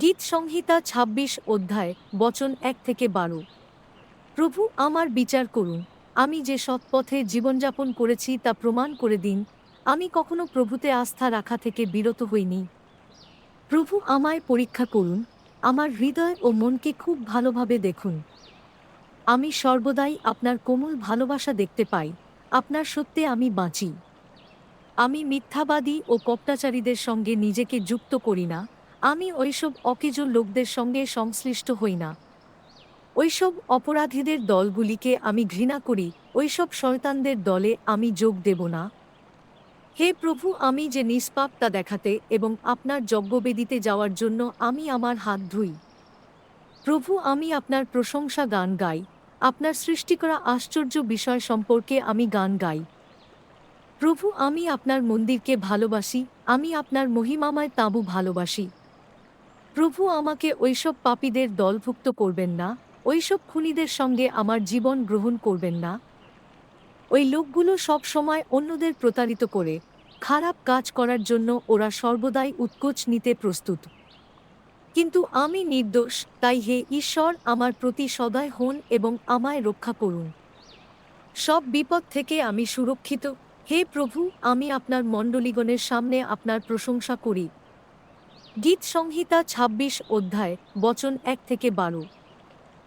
গীত সংহিতা ২৬ অধ্যায়, বচন এক থেকে বারো। প্রভু, আমার বিচার করুন। আমি যে সৎ পথে জীবনযাপন করেছি তা প্রমাণ করে দিন। আমি কখনো প্রভুতে আস্থা রাখা থেকে বিরত হইনি। প্রভু, আমায় পরীক্ষা করুন। আমার হৃদয় ও মনকে খুব ভালোভাবে দেখুন। আমি সর্বদাই আপনার কোমল ভালোবাসা দেখতে পাই। আপনার সত্যে আমি বাঁচি। আমি মিথ্যাবাদী ও কপ্টাচারীদের সঙ্গে নিজেকে যুক্ত করি না। আমি ওইসব অকেজো লোকদের সঙ্গে সংশ্লিষ্ট হই না। ওইসব অপরাধীদের দলগুলিকে আমি ঘৃণা করি, ওইসব শয়তানদের দলে আমি যোগ দেব না। হে প্রভু, আমি যে নিষ্পাপ তা দেখাতে এবং আপনার যজ্ঞবেদিতে যাওয়ার জন্য আমি আমার হাত ধুই। প্রভু, আমি আপনার প্রশংসা গান গাই, আপনার সৃষ্টি করা আশ্চর্য বিষয় সম্পর্কে আমি গান গাই। প্রভু, আমি আপনার মন্দিরকে ভালোবাসি, আমি আপনার মহিমাময় তাঁবু ভালোবাসি। প্রভু আমাকে ওইসব পাপীদের দলভুক্ত করবেন না ওইসব খুনিদের সঙ্গে আমার জীবন গ্রহণ করবেন না। ওই লোকগুলো সব সময় অন্যদের প্রতারিত করে, খারাপ কাজ করার জন্য ওরা সর্বদাই উৎকোচ নিতে প্রস্তুত। কিন্তু আমি নির্দোষ, তাই হে ঈশ্বর, আমার প্রতি সদয় হন এবং আমায় রক্ষা করুন। সব বিপদ থেকে আমি সুরক্ষিত। হে প্রভু, আমি আপনার মণ্ডলীগণের সামনে আপনার প্রশংসা করি। গীত সংহিতা ২৬ অধ্যায় বচন এক থেকে বারো।